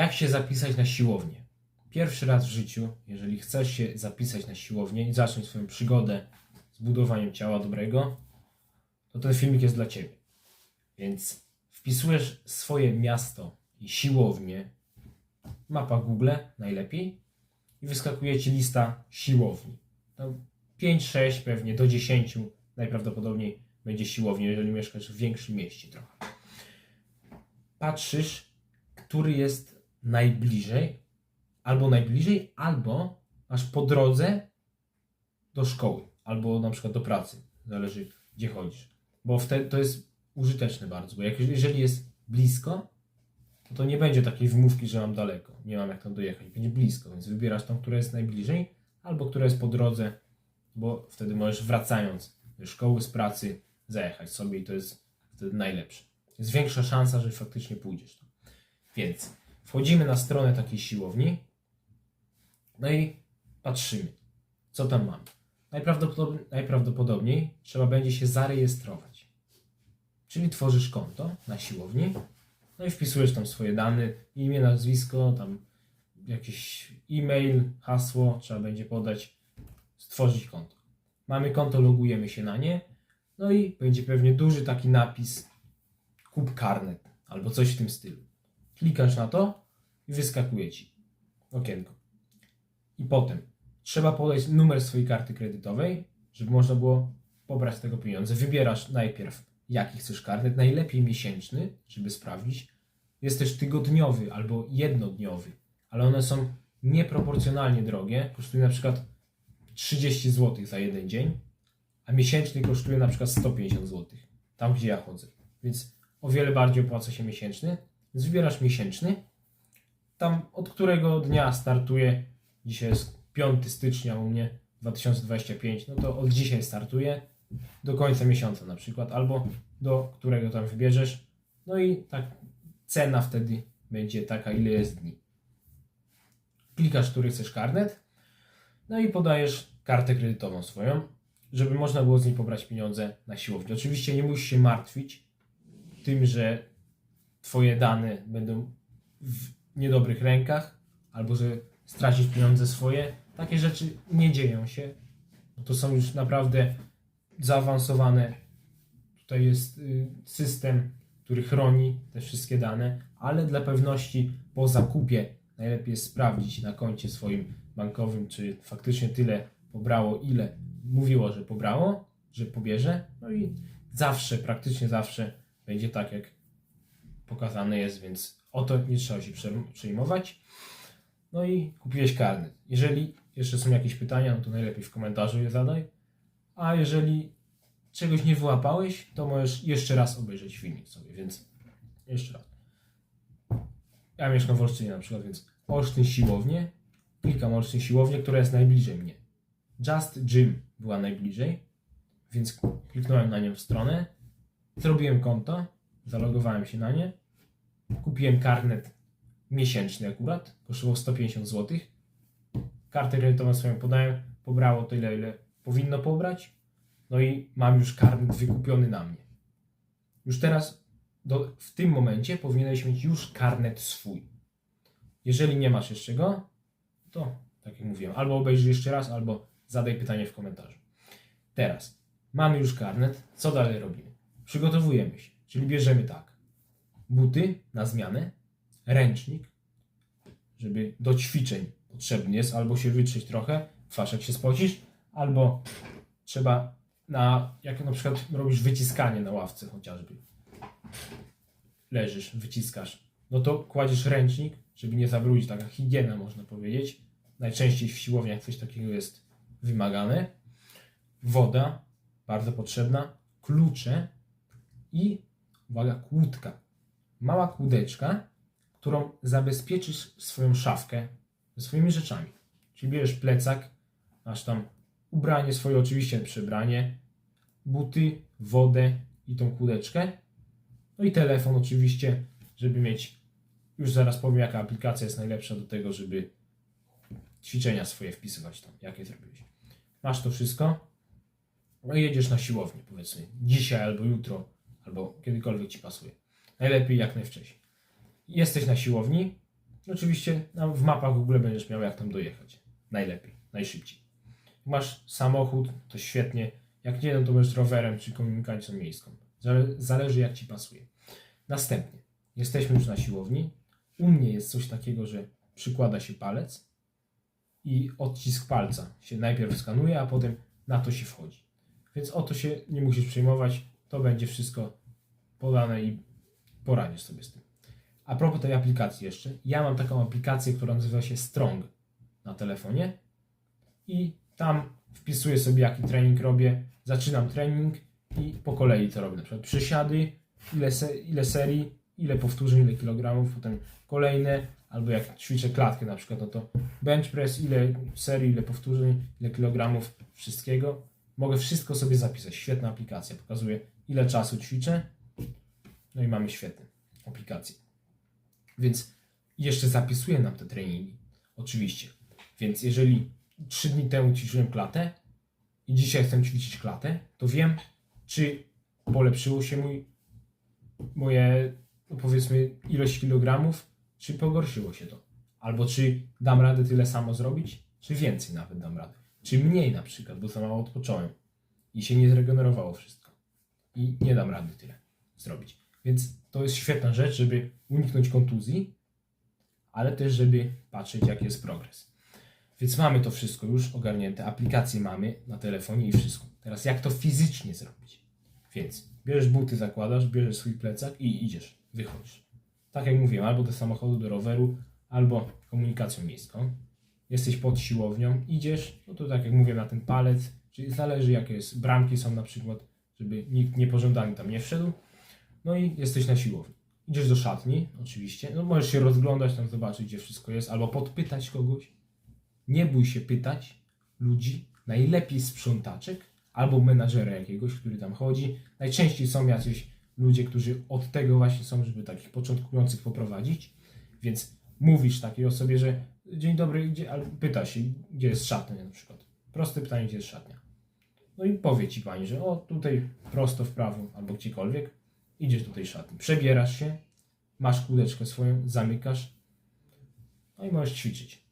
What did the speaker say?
Jak się zapisać na siłownię? Pierwszy raz w życiu, jeżeli chcesz się zapisać na siłownię i zacząć swoją przygodę z budowaniem ciała dobrego, to ten filmik jest dla Ciebie. Więc wpisujesz swoje miasto i siłownię, mapa Google najlepiej i wyskakuje Ci lista siłowni. Tam 5-6 pewnie do 10 najprawdopodobniej będzie siłowni, jeżeli mieszkasz w większym mieście trochę. Patrzysz, który jest najbliżej, albo najbliżej, albo masz po drodze do szkoły, albo na przykład do pracy. Zależy, gdzie chodzisz. Bo wtedy to jest użyteczne bardzo, bo jak, jeżeli jest blisko, to, nie będzie takiej wymówki, że mam daleko, nie mam jak tam dojechać. Będzie blisko, więc wybierasz tą, która jest najbliżej, albo która jest po drodze, bo wtedy możesz wracając do szkoły, z pracy, zajechać sobie i to jest wtedy najlepsze. Jest większa szansa, że faktycznie pójdziesz tam. Więc wchodzimy na stronę takiej siłowni, no i patrzymy, co tam mamy. Najprawdopodobniej, najprawdopodobniej trzeba będzie się zarejestrować. Czyli tworzysz konto na siłowni, no i wpisujesz tam swoje dane, imię, nazwisko, tam jakiś e-mail, hasło, trzeba będzie podać, stworzyć konto. Mamy konto, logujemy się na nie, no i będzie pewnie duży taki napis kup karnet albo coś w tym stylu. Klikasz na to i wyskakuje ci okienko. I potem trzeba podać numer swojej karty kredytowej, żeby można było pobrać z tego pieniądze. Wybierasz najpierw jaki chcesz karnet, najlepiej miesięczny, żeby sprawdzić. Jest też tygodniowy albo jednodniowy, ale one są nieproporcjonalnie drogie. Kosztuje na przykład 30 zł za jeden dzień, a miesięczny kosztuje na przykład 150 zł. Tam, gdzie ja chodzę. Więc o wiele bardziej opłaca się miesięczny. Więc wybierasz miesięczny. Tam od którego dnia startuje, dzisiaj jest 5 stycznia u mnie 2025, no to od dzisiaj startuje do końca miesiąca na przykład, albo do którego tam wybierzesz. No i tak cena wtedy będzie taka, ile jest dni. Klikasz, który chcesz karnet, no i podajesz kartę kredytową swoją, żeby można było z niej pobrać pieniądze na siłownię. Oczywiście nie musisz się martwić tym, że Twoje dane będą w niedobrych rękach, albo że stracisz pieniądze swoje. Takie rzeczy nie dzieją się. To są już naprawdę zaawansowane. Tutaj jest y, system, który chroni te wszystkie dane, ale dla pewności po zakupie najlepiej jest sprawdzić na koncie swoim bankowym, czy faktycznie tyle pobrało, ile mówiło, że pobrało, że pobierze. No i zawsze, praktycznie zawsze będzie tak, jak pokazane jest, więc o to nie trzeba się przejm- przejmować. No i kupiłeś karnet. Jeżeli jeszcze są jakieś pytania, no to najlepiej w komentarzu je zadaj. A jeżeli czegoś nie wyłapałeś, to możesz jeszcze raz obejrzeć filmik sobie, więc jeszcze raz. Ja mieszkam w Olsztynie na przykład, więc Olsztyn siłownię. Klikam Olsztyn siłownię, która jest najbliżej mnie. Just Gym była najbliżej, więc kliknąłem na nią w stronę. Zrobiłem konto, zalogowałem się na nie. Kupiłem karnet miesięczny akurat, kosztował 150 zł. Kartę kredytową swoją podałem, pobrało tyle, ile powinno pobrać. No i mam już karnet wykupiony na mnie. Już teraz, do, w tym momencie powinieneś mieć już karnet swój. Jeżeli nie masz jeszcze go, to tak jak mówiłem, albo obejrzyj jeszcze raz, albo zadaj pytanie w komentarzu. Teraz mamy już karnet, co dalej robimy? Przygotowujemy się, czyli bierzemy tak: buty na zmianę, ręcznik, żeby do ćwiczeń potrzebny jest, albo się wytrzeć trochę, jak się spocisz, albo trzeba na, jak na przykład robisz wyciskanie na ławce chociażby, leżysz, wyciskasz, no to kładziesz ręcznik, żeby nie zabrudzić, taka higiena można powiedzieć. Najczęściej w siłowniach coś takiego jest wymagane. Woda, bardzo potrzebna, klucze i, uwaga, kłódka. Mała kłódeczka, którą zabezpieczysz swoją szafkę ze swoimi rzeczami. Czyli bierzesz plecak, masz tam ubranie swoje, oczywiście przebranie, buty, wodę i tą kłódeczkę. No i telefon oczywiście, żeby mieć, już zaraz powiem jaka aplikacja jest najlepsza do tego, żeby ćwiczenia swoje wpisywać tam, jakie zrobiłeś. Masz to wszystko, no i jedziesz na siłownię powiedzmy, dzisiaj albo jutro, albo kiedykolwiek Ci pasuje. Najlepiej jak najwcześniej. Jesteś na siłowni, oczywiście no, w mapach w ogóle będziesz miał jak tam dojechać. Najlepiej, najszybciej. Masz samochód, to świetnie. Jak nie, no to będziesz rowerem czy komunikacją miejską. Zale- Zależy jak ci pasuje. Następnie, jesteśmy już na siłowni. U mnie jest coś takiego, że przykłada się palec i odcisk palca się najpierw skanuje, a potem na to się wchodzi. Więc o to się nie musisz przejmować. To będzie wszystko podane i poradzisz sobie z tym. A propos tej aplikacji jeszcze, ja mam taką aplikację, która nazywa się Strong na telefonie i tam wpisuję sobie jaki trening robię, zaczynam trening i po kolei to robię, na przykład przysiady, ile, se, ile serii, ile powtórzeń, ile kilogramów, potem kolejne, albo jak ćwiczę klatkę na przykład, no to bench press, ile serii, ile powtórzeń, ile kilogramów, wszystkiego. Mogę wszystko sobie zapisać, świetna aplikacja, pokazuje ile czasu ćwiczę, no i mamy świetną aplikację. Więc jeszcze zapisuję nam te treningi. Oczywiście. Więc jeżeli 3 dni temu ćwiczyłem klatę i dzisiaj chcę ćwiczyć klatę, to wiem, czy polepszyło się mój, moje, no powiedzmy, ilość kilogramów, czy pogorszyło się to. Albo czy dam radę tyle samo zrobić, czy więcej nawet dam radę. Czy mniej na przykład, bo za mało odpocząłem i się nie zregenerowało wszystko. I nie dam rady tyle zrobić. Więc to jest świetna rzecz, żeby uniknąć kontuzji, ale też, żeby patrzeć, jaki jest progres. Więc mamy to wszystko już ogarnięte, aplikacje mamy na telefonie i wszystko. Teraz jak to fizycznie zrobić? Więc bierzesz buty, zakładasz, bierzesz swój plecak i idziesz, wychodzisz. Tak jak mówiłem, albo do samochodu, do roweru, albo komunikacją miejską. Jesteś pod siłownią, idziesz, no to tak jak mówię, na ten palec, czyli zależy jakie jest, bramki są na przykład, żeby nikt niepożądany tam nie wszedł. No i jesteś na siłowni. Idziesz do szatni, oczywiście. No możesz się rozglądać, tam zobaczyć, gdzie wszystko jest, albo podpytać kogoś. Nie bój się pytać ludzi, najlepiej sprzątaczek albo menadżera jakiegoś, który tam chodzi. Najczęściej są jacyś ludzie, którzy od tego właśnie są, żeby takich początkujących poprowadzić. Więc mówisz takiej osobie, że dzień dobry, gdzie, albo pyta się, gdzie jest szatnia na przykład. Proste pytanie, gdzie jest szatnia. No i powie ci pani, że o tutaj prosto w prawo albo gdziekolwiek. Idziesz do tej szatni, przebierasz się, masz kółdeczkę swoją, zamykasz, no i możesz ćwiczyć.